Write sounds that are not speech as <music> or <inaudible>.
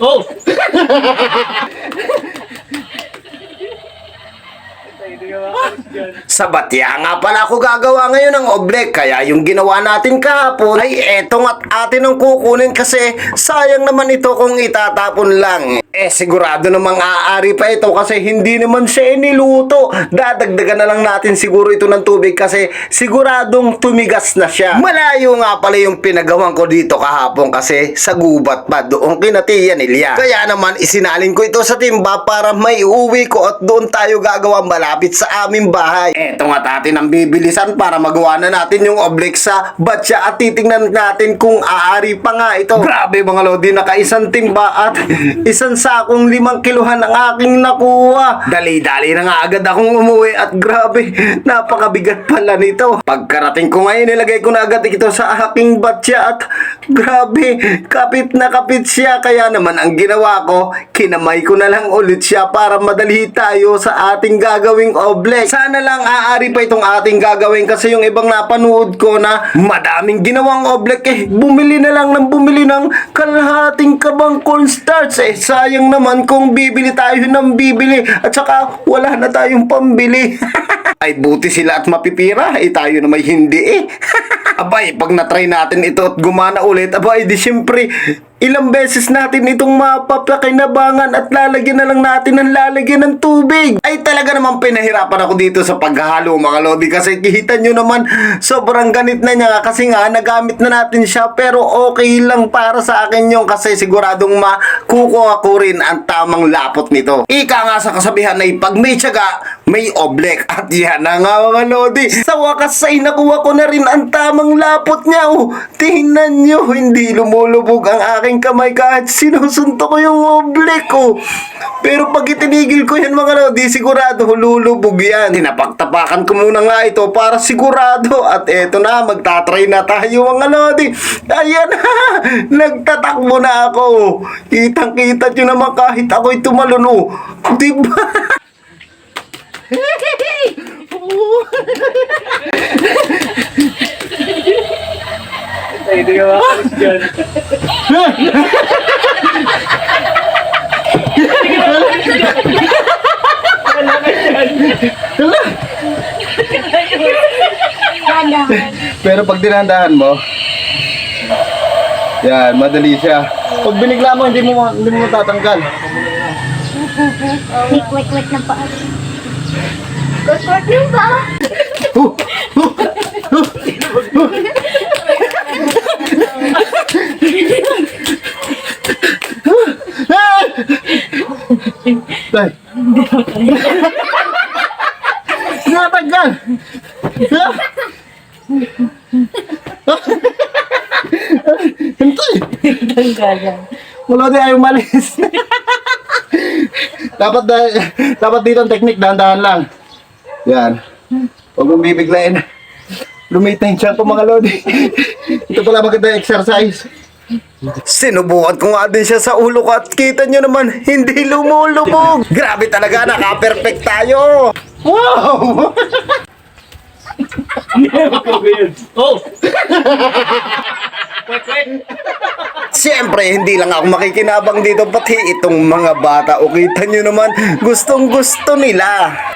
Oh! <laughs> Sa batya nga pala ako gagawa ngayon ng oblek kaya yung ginawa natin kahapon ay etong at atin ang kukunin kasi sayang naman ito kung itatapon lang. Eh sigurado namang aari pa ito kasi hindi naman siya iniluto. Dadagdagan na lang natin siguro ito ng tubig kasi siguradong tumigas na siya. Malayo nga pala yung pinagawan ko dito kahapon kasi sa gubat pa doon kinatiyan ni Lia. Kaya naman isinalin ko ito sa timba para may uwi ko at doon tayo gagawa malapit sa aming bahay. Eto nga atin ang bibilisan para magawa na natin yung oblek sa batya at titingnan natin kung aari pa nga ito. Grabe mga lodi, nakaisang timba at <laughs> isang sakong limang kiluhan ang aking nakuha. Dali-dali na nga agad akong umuwi at grabe, <laughs> napakabigat pala nito. Pagkarating ko ngayon, nilagay ko na agad ito sa aking batya at grabe, kapit na kapit siya. Kaya naman ang ginawa ko, kinamay ko na lang ulit siya para madali tayo sa ating gagawing oblek. Sana lang aari pa itong ating gagawin kasi yung ibang napanood ko na madaming ginawang oblek eh, bumili na lang ng bumili ng kalahating kabang cornstarch eh. Sayang naman kung bibili tayo ng bibili at saka wala na tayong pambili. <laughs> Ay buti sila at mapipira, eh tayo na may hindi eh. <laughs> Abay, pag na-try natin ito at gumana ulit, abay, di syempre, ilang beses natin itong mapapakinabangan at lalagyan na lang natin ng lalagyan ng tubig. Ay talaga naman pinahirapan ako dito sa paghahalo mga lodi kasi kita nyo naman sobrang ganit na niya kasi nga nagamit na natin siya pero okay lang para sa akin yung kasi siguradong makukuha ko rin ang tamang lapot nito. Ika nga sa kasabihan ay pag may tiyaga, may oblek at yan na nga mga lodi. Sa wakas ay nakuha ko na rin ang tamang lapot niya. Oh, tingnan nyo, hindi lumulubog ang aking kamay kahit sinusunto ko yung oblek ko. Pero pag itinigil ko yan mga lodi, sigurado lulubog yan. Tinapagtapakan ko muna nga ito para sigurado. At eto na, magtatry na tayo mga lodi. Ayan ha, nagtatakbo na ako. Kitang kita nyo naman kahit ako'y tumalon. Oh. Diba? Hindi ka makalis dyan. Pero pag dinandahan mo, yan, madali siya. Pag binigla mo, hindi mo, hindi mo matatanggal. Wait, wait, wait na pa. Good work yung ba? Tay. Natanggal! Hintay! Wala di ayaw malis. dapat da, dapat dito ang technique, dahan-dahan lang. Yan. Huwag mong bibiglayin. Lumitin siya po mga lodi. Ito pala maganda exercise. Sinubukan ko nga din siya sa ulo ko at kita nyo naman, hindi lumulubog. Grabe talaga, naka-perfect tayo. Wow! Oh! Siyempre, hindi lang ako makikinabang dito, pati itong mga bata. O kita nyo naman, gustong gusto nila.